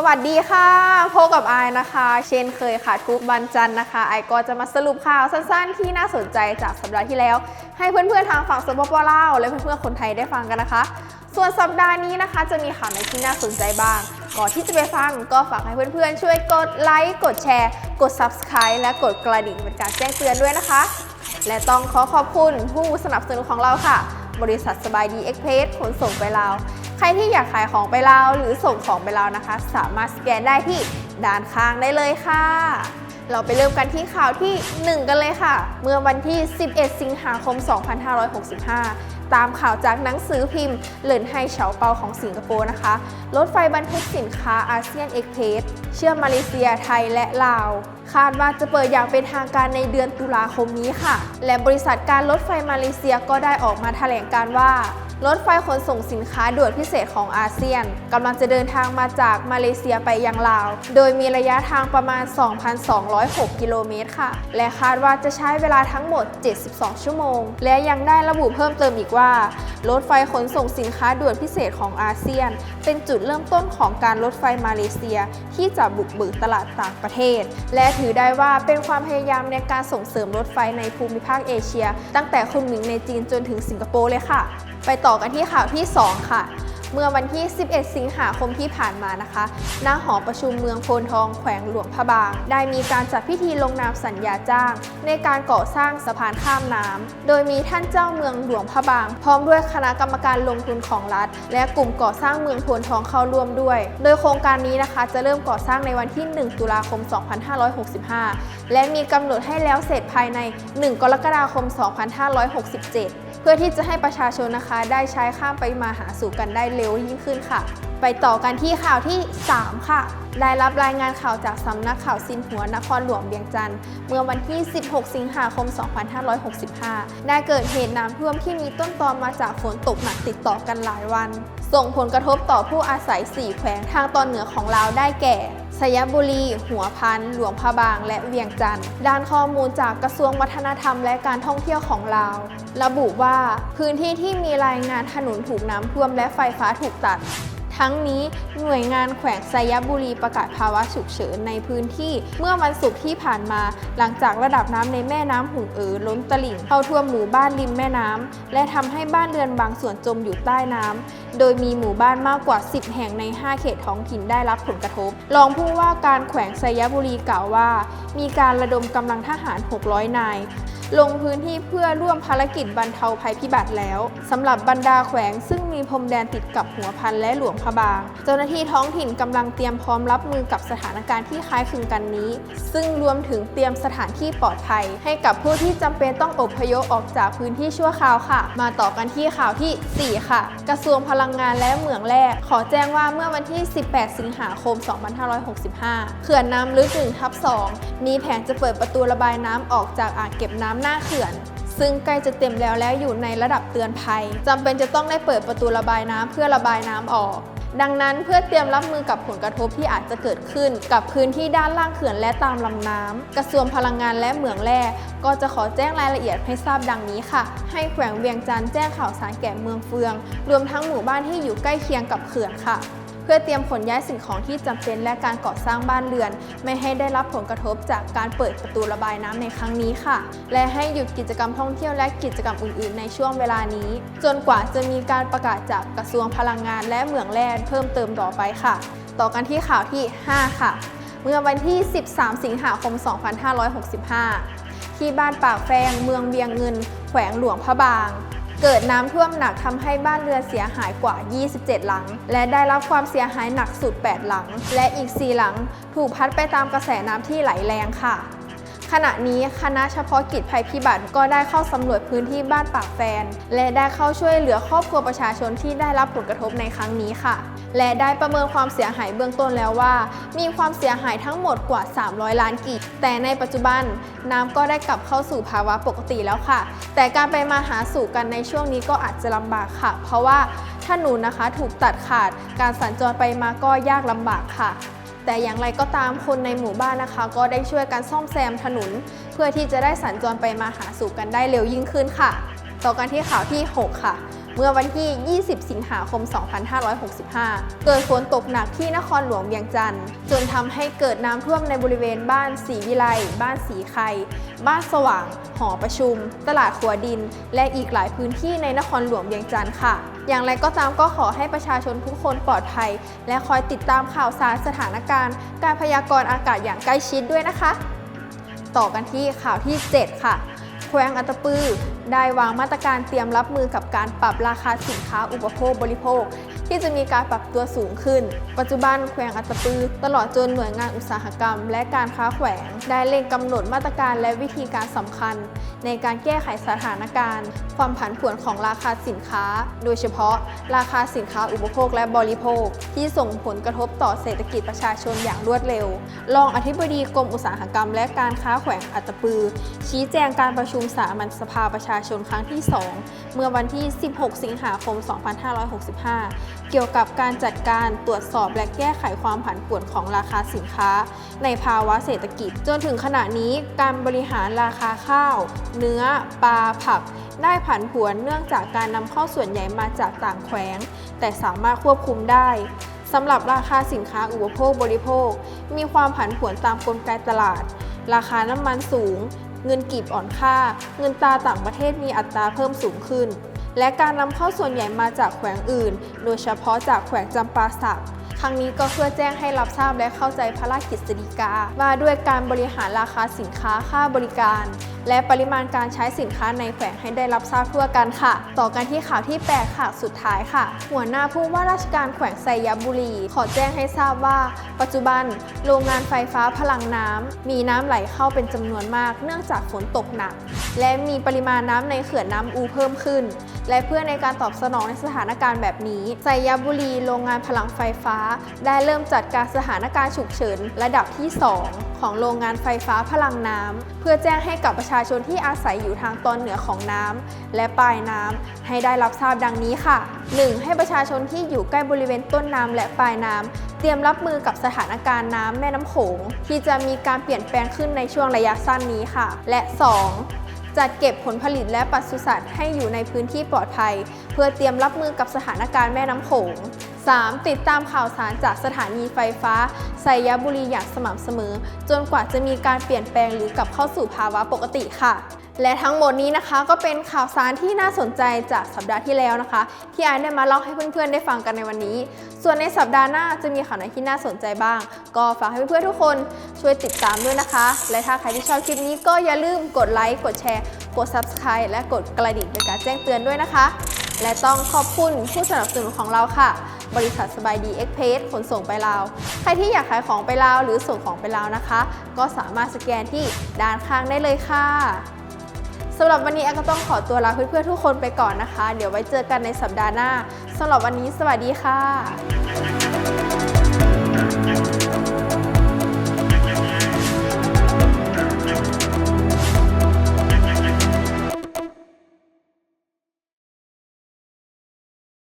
สวัสดีค่ะพบกับไอนะคะ เช่นเคยค่ะ ทุกวันจันทร์นะคะไอก็จะมาสรุปข่าวสั้นๆ ที่น่าสนใจจากสัปดาห์ที่แล้ว ให้เพื่อนๆทางฝั่งสปปลาวและเพื่อนๆคนไทยได้ฟังกันนะคะ ส่วนสัปดาห์นี้นะคะ จะมีข่าวไหนที่น่าสนใจบ้าง ก่อนที่จะไปฟังก็ฝากให้เพื่อนๆ ช่วยกดไลค์กดแชร์กด Subscribe และกดกระดิ่งเป็นการแจ้งเตือนด้วยนะคะ และต้องขอขอบคุณผู้สนับสนุนของเราค่ะ บริษัทสบายดีเอ็กเพสขนส่งไปลาว ใครที่อยากขายของไปลาวหรือส่งของไปลาวนะคะ สามารถสแกนได้ที่ด้านข้างได้เลยค่ะ เราไปเริ่มกันที่ข่าวที่ 1 กันเลยค่ะ เมื่อวันที่ 11 สิงหาคม 2565 ตามข่าวจากหนังสือพิมพ์ เหลินไฮเฉาเปาของสิงคโปร์นะคะ รถไฟบรรทุกสินค้าอาเซียนเอ็กเพสเชื่อมมาเลเซียไทยและลาว คาดว่าจะเปิดอย่างเป็นทางการในเดือนตุลาคมนี้ค่ะ และบริษัทการรถไฟมาเลเซียก็ได้ออกมาแถลงการว่า รถไฟขนส่งสินค้าด่วนพิเศษของอาเซียนกำลังจะเดินทางมาจากมาเลเซียไปยังลาว โดยมีระยะทางประมาณ 2,206 กิโลเมตรค่ะ และคาดว่าจะใช้เวลาทั้งหมด 72 ชั่วโมง และยังได้ระบุเพิ่มเติมอีกว่า รถไฟขนส่งสินค้าด่วนพิเศษของอาเซียน เป็นจุดเริ่มต้นของการรถไฟมาเลเซีย ที่จะบุกเบิกตลาดต่างประเทศ และถือได้ว่าเป็นความพยายามในการส่งเสริมรถไฟในภูมิภาคเอเชีย ตั้งแต่คุนหมิงในจีนจนถึงสิงคโปร์เลยค่ะ ไปต่อกันที่ข่าวที่ 2 ค่ะ เมื่อวันที่ 11 สิงหาคมที่ผ่านมานะคะ ณ หอประชุมเมืองโพนทองแขวงหลวงพระบาง ได้มีการจัดพิธีลงนามสัญญาจ้าง ในการก่อสร้างสะพานข้ามน้ำโดยมีท่านเจ้าเมืองหลวงพระบาง พร้อมด้วยคณะกรรมการลงทุนของรัฐ และกลุ่มก่อสร้างเมืองโพนทองเข้าร่วมด้วย โดยโครงการนี้นะคะ จะเริ่มก่อสร้างในวันที่ 1 ตุลาคม 2565 และมีกำหนดให้แล้วเสร็จภายใน 1 กรกฎาคม 2567 เพื่อที่จะให้ประชาชนนะคะ ได้ใช้ข้ามไปมาหาสู่กันได้เร็วยิ่งขึ้นค่ะ ไปต่อกันที่ข่าวที่ 3 ค่ะได้รับรายงานข่าวจากสำนักข่าวซินหัวนครหลวงเวียงจันทร์เมื่อวันที่ 16 สิงหาคม 2565 ได้เกิดเหตุน้ำท่วมที่มีต้นตอมาจากฝนตกหนักติดต่อกันหลายวัน ส่งผลกระทบต่อผู้อาศัย 4 แขวงทางตอนเหนือของลาวได้แก่ สยบุรี หัวพัน หลวงพระบาง และเวียงจันทร์ ด้านข้อมูลจากกระทรวงวัฒนธรรมและการท่องเที่ยวของลาว ระบุว่าพื้นที่ที่มีรายงานถนนถูกน้ำท่วมและไฟฟ้าถูกตัด ทั้งนี้หน่วยงานแขวงไซยบุรีประกาศภาวะฉุกเฉินในพื้นที่ เมื่อวันศุกร์ที่ผ่านมา หลังจากระดับน้ำในแม่น้ำหุงเอ๋อล้นตลิ่งเข้าท่วมหมู่บ้านริมแม่น้ำและทำให้บ้านเรือนบางส่วนจมอยู่ใต้น้ำโดยมีหมู่บ้านมากกว่า 10 แห่งใน 5 เขตท้องถิ่นได้รับผลกระทบ รองผู้ว่าการแขวงไซยบุรีกล่าวว่า มีการระดมกำลังทหาร 600 นาย ลงพื้นที่เพื่อร่วมภารกิจบรรเทาภัยพิบัติแล้วสำหรับบรรดาแขวงซึ่งมีพรมแดนติดกับหัวพันและหลวงพระบาง เจ้าหน้าที่ท้องถิ่นกำลังเตรียมพร้อมรับมือกับสถานการณ์ที่คล้ายคลึงกันนี้ ซึ่งรวมถึงเตรียมสถานที่ปลอดภัย ให้กับผู้ที่จำเป็นต้องอพยพออกจากพื้นที่ชั่วคราวค่ะ มาต่อกันที่ข่าวทีสี่4 ค่ะ กระทรวงพลังงานและเหมืองแร่ขอแจ้งว่าเมื่อวันที่ 18 สิงหาคม 2565 เขื่อนน้ำลึก1ทับ2มีแผนจะเปิดประตูระบายน้ำออกจากอ่างเก็บน้ำหน้าเขื่อน ซึ่งใกล้จะเต็มแล้วและอยู่ในระดับเตือนภัยจำเป็นจะต้องได้เปิดประตูระบายน้ำเพื่อระบายน้ำออก ดังนั้นเพื่อเตรียมรับมือกับผลกระทบที่อาจจะเกิดขึ้น กับพื้นที่ด้านล่างเขื่อนและตามลำน้ำกระทรวงพลังงานและเหมืองแร่ก็จะขอแจ้งรายละเอียดให้ทราบดังนี้ค่ะ ให้แขวงเวียงจันทร์แจ้งข่าวสารแก่เมืองเฟือง รวมทั้งหมู่บ้านที่อยู่ใกล้เคียงกับเขื่อนค่ะ พื่อเตรียมขนย้ายสิ่งของที่จำเป็นและการก่อสร้างบ้านเรือน ไม่ให้ได้รับผลกระทบจากการเปิดประตูระบายน้ำในครั้งนี้ค่ะ และให้หยุดกิจกรรมท่องเที่ยวและกิจกรรมอื่น ๆ ในช่วงเวลานี้ จนกว่าจะมีการประกาศจากกระทรวงพลังงาน และเหมืองแร่เพิ่มเติมต่อไปค่ะ ต่อกันที่ข่าวที่ 5 ค่ะ เมื่อวันที่ 13 สิงหาคม 2565 ที่บ้านปากแฟงเมืองเวียงเงิน แขวงหลวงพระบาง เกิดน้ำท่วมหนักทำให้บ้านเรือนเสียหายกว่า 27 หลัง และได้รับความเสียหายหนักสุด 8 หลัง และอีก 4 หลัง ถูกพัดไปตามกระแสน้ำที่ไหลแรงค่ะ ขณะนี้คณะเฉพาะกิจภัยพิบัติก็ได้เข้าสำรวจพื้นที่บ้านปากแฟน และได้เข้าช่วยเหลือครอบครัวประชาชนที่ได้รับผลกระทบในครั้งนี้ค่ะ และได้ประเมินความเสียหายเบื้องต้นแล้วว่า มีความเสียหายทั้งหมดกว่า 300 ล้านกีบแต่ในปัจจุบันน้ำก็ได้กลับเข้าสู่ภาวะปกติแล้วค่ะ แต่การไปมาหาสู่กันในช่วงนี้ก็อาจจะลำบากค่ะ เพราะว่าถนนนะคะถูกตัดขาดการสัญจรไปมาก็ยากลำบากค่ะ แต่อย่างไรก็ตามคนในหมู่บ้านนะคะ ก็ได้ช่วยกันซ่อมแซมถนน เพื่อที่จะได้สัญจรไปมาหาสู่กันได้เร็วยิ่งขึ้นค่ะ ต่อกันที่ข่าวที่ 6 ค่ะ เมื่อวันที่ 20 สิงหาคม 2565 เกิดฝนตกหนักที่นครหลวงเวียงจันทร์จนทำให้เกิดน้ำท่วมในบริเวณบ้านสีวิไล บ้านสีไข่บ้านสว่าง หอประชุม ตลาดขัวดิน และอีกหลายพื้นที่ในนครหลวงเวียงจันทร์ค่ะ อย่างไรก็ตามก็ขอให้ประชาชนทุกคนปลอดภัย และคอยติดตามข่าวสารสถานการณ์ การพยากรณ์อากาศอย่างใกล้ชิดด้วยนะคะ ต่อกันที่ข่าวที่ 7 ค่ะ แขวงอัตตปือ ได้วางมาตรการเตรียมรับมือกับการปรับราคาสินค้าอุปโภคบริโภค ที่จะมีการปรับตัวสูงขึ้น ปัจจุบันแขวงอัตตปือ ตลอดจนหน่วยงานอุตสาหกรรม และการค้าแขวง ได้เล็งกำหนดมาตรการและวิธีการสำคัญ ในการแก้ไขสถานการณ์ ความผันผวนของราคาสินค้า โดยเฉพาะ ราคาสินค้าอุปโภคและบริโภค ที่ส่งผลกระทบต่อเศรษฐกิจประชาชนอย่างรวดเร็ว รองอธิบดีกรมอุตสาหกรรม และการค้าแขวงอัตตปือ ชี้แจงการประชุมสามัญสภาประชาชนครั้งที่ 2 เมื่อวันที่ 16 สิงหาคม 2565 เกี่ยวกับการจัดการตรวจสอบและแก้ไขความผันผวนของราคาสินค้า ในภาวะเศรษฐกิจ จนถึงขณะนี้การบริหารราคาข้าว เนื้อ ปลา ผัก ได้ผันผวนเนื่องจากการนำเข้าส่วนใหญ่มาจากต่างแขวง แต่สามารถควบคุมได้สำหรับราคาสินค้าอุปโภคบริโภค มีความผันผวนตามกลไกตลาด ราคาน้ำมันสูง เงินกีบอ่อนค่า เงินตราต่างประเทศมีอัตราเพิ่มสูงขึ้น และการนำเข้าส่วนใหญ่มาจากแขวงอื่น โดยเฉพาะจากแขวงจำปาสักครั้งนี้ก็เพื่อแจ้งให้รับทราบและเข้าใจพระราชกฤษฎีกา ว่าด้วยการบริหารราคาสินค้าค่าบริการ และปริมาณการใช้สินค้าในแขวงให้ได้รับทราบทั่วกันค่ะ ต่อกันที่ข่าวที่ 8 ค่ะ สุดท้ายค่ะ หัวหน้าผู้ว่าราชการแขวงไซยบุรี ขอแจ้งให้ทราบว่า ปัจจุบันโรงงานไฟฟ้าพลังน้ำมีน้ำไหลเข้าเป็นจำนวนมาก เนื่องจากฝนตกหนัก และมีปริมาณน้ำในเขื่อนน้ำอูเพิ่มขึ้น และเพื่อในการตอบสนองในสถานการณ์แบบนี้ไซยบุรีโรงงานพลังไฟฟ้า ได้เริ่มจัดการสถานการณ์ฉุกเฉินระดับที่ 2 ของโรงงานไฟฟ้าพลังน้ำเพื่อแจ้งให้กับประชาชนที่อาศัยอยู่ทางตอนเหนือของน้ำและปลายน้ำให้ได้รับทราบดังนี้ค่ะ 1. ให้ประชาชนที่อยู่ใกล้บริเวณต้นน้ำและปลายน้ำเตรียมรับมือกับสถานการณ์น้ำแม่น้ำโขงที่จะมีการเปลี่ยนแปลงขึ้นในช่วงระยะสั้นนี้ค่ะ และ 2. จัดเก็บผลผลิตและปศุสัตว์ให้อยู่ในพื้นที่ปลอดภัย เพื่อเตรียมรับมือกับสถานการณ์แม่น้ำโขง 3. ติดตามข่าวสารจากสถานีไฟฟ้าไซยบุรีอย่างสม่ำเสมอ จนกว่าจะมีการเปลี่ยนแปลงหรือกลับเข้าสู่ภาวะปกติค่ะ และทั้งหมดนี้นะคะก็เป็นข่าวสารที่น่าสนใจจากสัปดาห์ที่แล้วนะคะ ที่ไอซ์ได้มาเล่าให้เพื่อนๆได้ฟังกันในวันนี้ ส่วนในสัปดาห์หน้าจะมีข่าวไหนที่น่าสนใจบ้าง ก็ฝากให้เพื่อนๆทุกคนช่วยติดตามด้วยนะคะ และถ้าใครที่ชอบคลิปนี้ก็อย่าลืมกดไลค์กดแชร์ กด Subscribe และกดกระดิ่งเป็นการแจ้งเตือนด้วยนะคะ และต้องขอบคุณผู้สนับสนุนของเราค่ะ บริษัทสบายดีเอ็กเพสขนส่งไปลาว ใครที่อยากขายของไปลาวหรือส่งของไปลาวนะคะ ก็สามารถสแกนที่ด้านข้างได้เลยค่ะสำหรับวันนี้แอก็ต้องขอตัวลาเพื่อนๆทุกคนไปก่อนนะคะ เดี๋ยวไว้เจอกันในสัปดาห์หน้าสำหรับวันนี้สวัสดีค่ะ